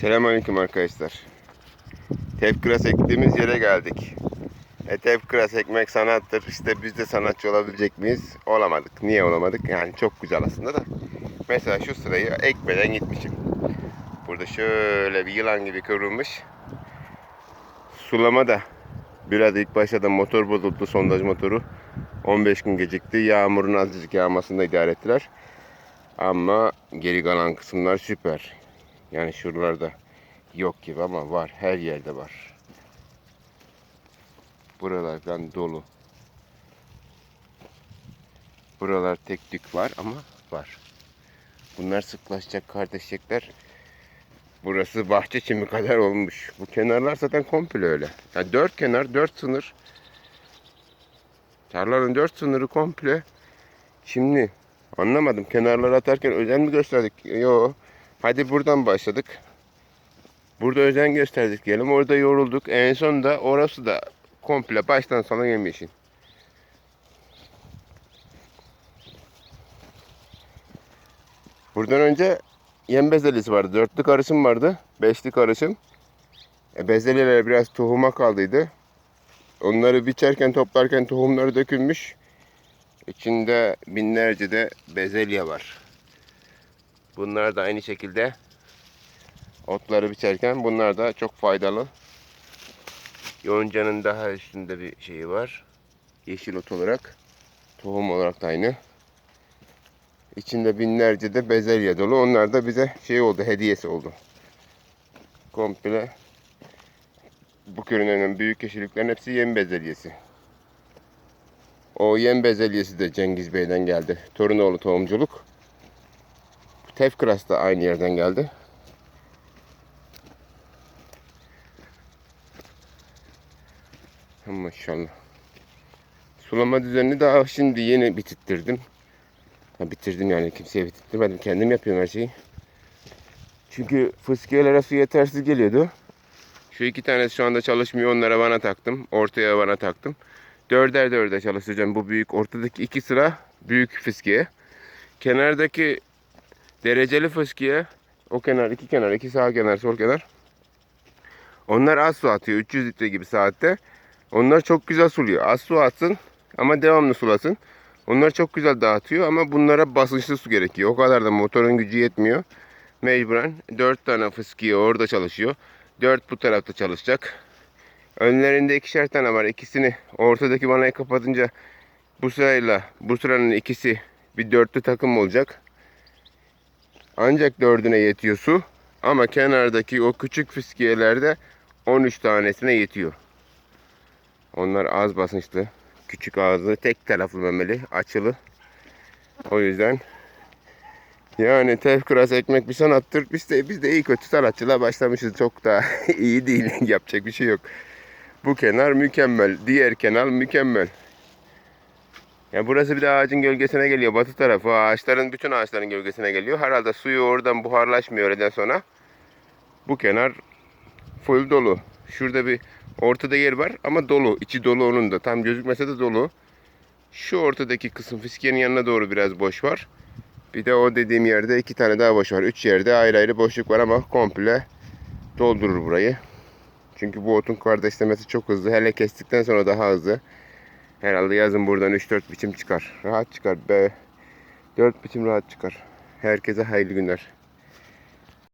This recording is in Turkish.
Selamünaleyküm arkadaşlar. Tepkıras ektiğimiz yere geldik. E tepkıras ekmek sanattır. İşte biz de sanatçı olabilecek miyiz? Olamadık. Niye olamadık? Yani çok güzel aslında da. Mesela şu sırayı ekmeden gitmişim. Burada şöyle bir yılan gibi kıvrılmış. Sulama da biraz ilk başta motor bozuldu. Sondaj motoru. 15 gün gecikti. Yağmurun azıcık yağmasında idare ettiler. Ama geri kalan kısımlar süper. Yani şuralarda yok gibi ama var. Her yerde var. Buralar falan dolu. Buralar tek tük var ama var. Bunlar sıklaşacak kardeşlikler. Burası bahçe çimi kadar olmuş. Bu kenarlar zaten komple öyle. Yani dört kenar, dört sınır. Tarlanın dört sınırı komple. Şimdi anlamadım. Kenarları atarken özen mi gösterdik? Yok. Hadi buradan başladık. Burada özen gösterdik diyelim. Orada yorulduk. En son da orası da komple baştan sona yemyeşil. Buradan önce yem bezeliyesi vardı. Dörtlü karışım vardı. Beşli karışım. E, bezelyeler biraz tohuma kaldıydı. Onları biçerken toplarken tohumları dökülmüş. İçinde binlerce de bezelye var. Bunlar da aynı şekilde otları biçerken bunlar da çok faydalı. Yoncanın daha üstünde bir şeyi var. Yeşil ot olarak. Tohum olarak da aynı. İçinde binlerce de bezelye dolu. Onlar da bize şey oldu, hediyesi oldu. Komple bu görünen büyük yeşilliklerin hepsi yem bezelyesi. O yem bezelyesi de Cengiz Bey'den geldi. Torunoğlu tohumculuk. Tefkras da aynı yerden geldi. Maşallah. Sulama düzenini daha şimdi yeni bitirttirdim. Ha, bitirdim yani kimseye bitirtmedim. Kendim yapıyorum her şeyi. Çünkü fıskiyelere su yetersiz geliyordu. Şu iki tanesi şu anda çalışmıyor. Onlara bana taktım. Ortaya bana taktım. Dörder dörde çalıştıracağım. Bu büyük ortadaki iki sıra büyük fıskiye. Kenardaki dereceli fıskiye o kenar iki kenar iki sağ kenar sol kenar. Onlar az su atıyor. 300 litre gibi saatte. Onlar çok güzel suluyor. Az su atsın ama devamlı sulasın. Onlar çok güzel dağıtıyor ama bunlara basınçlı su gerekiyor. O kadar da motorun gücü yetmiyor. Mecburen 4 tane fıskiye orada çalışıyor. 4 bu tarafta çalışacak. Önlerinde ikişer tane var. İkisini ortadaki vanayı kapatınca bu sırayla bu sıranın ikisi bir dörtlü takım olacak. Ancak dördüne yetiyor su. Ama kenardaki o küçük fiskiyelerde 13 tanesine yetiyor. Onlar az basınçlı. Küçük ağızlı, tek taraflı memeli, açılı. O yüzden yani tefkıras ekmek bir sanattır. Biz de, biz de iyi kötü sanatçılığa başlamışız. Çok da iyi değil. Yapacak bir şey yok. Bu kenar mükemmel. Diğer kenar mükemmel. Ya burası bir de ağacın gölgesine geliyor. Batı tarafı ağaçların bütün ağaçların gölgesine geliyor. Herhalde suyu oradan buharlaşmıyor öğleden sonra. Bu kenar full dolu. Şurada bir ortada yer var ama dolu. İçi dolu onun da. Tam gözükmese de dolu. Şu ortadaki kısım fiskiyenin yanına doğru biraz boş var. Bir de o dediğim yerde iki tane daha boş var. Üç yerde ayrı ayrı boşluk var ama komple doldurur burayı. Çünkü bu otun kardeşlemesi çok hızlı. Hele kestikten sonra daha hızlı. Herhalde yazın buradan 3-4 biçim çıkar. Rahat çıkar be. 4 biçim rahat çıkar. Herkese hayırlı günler.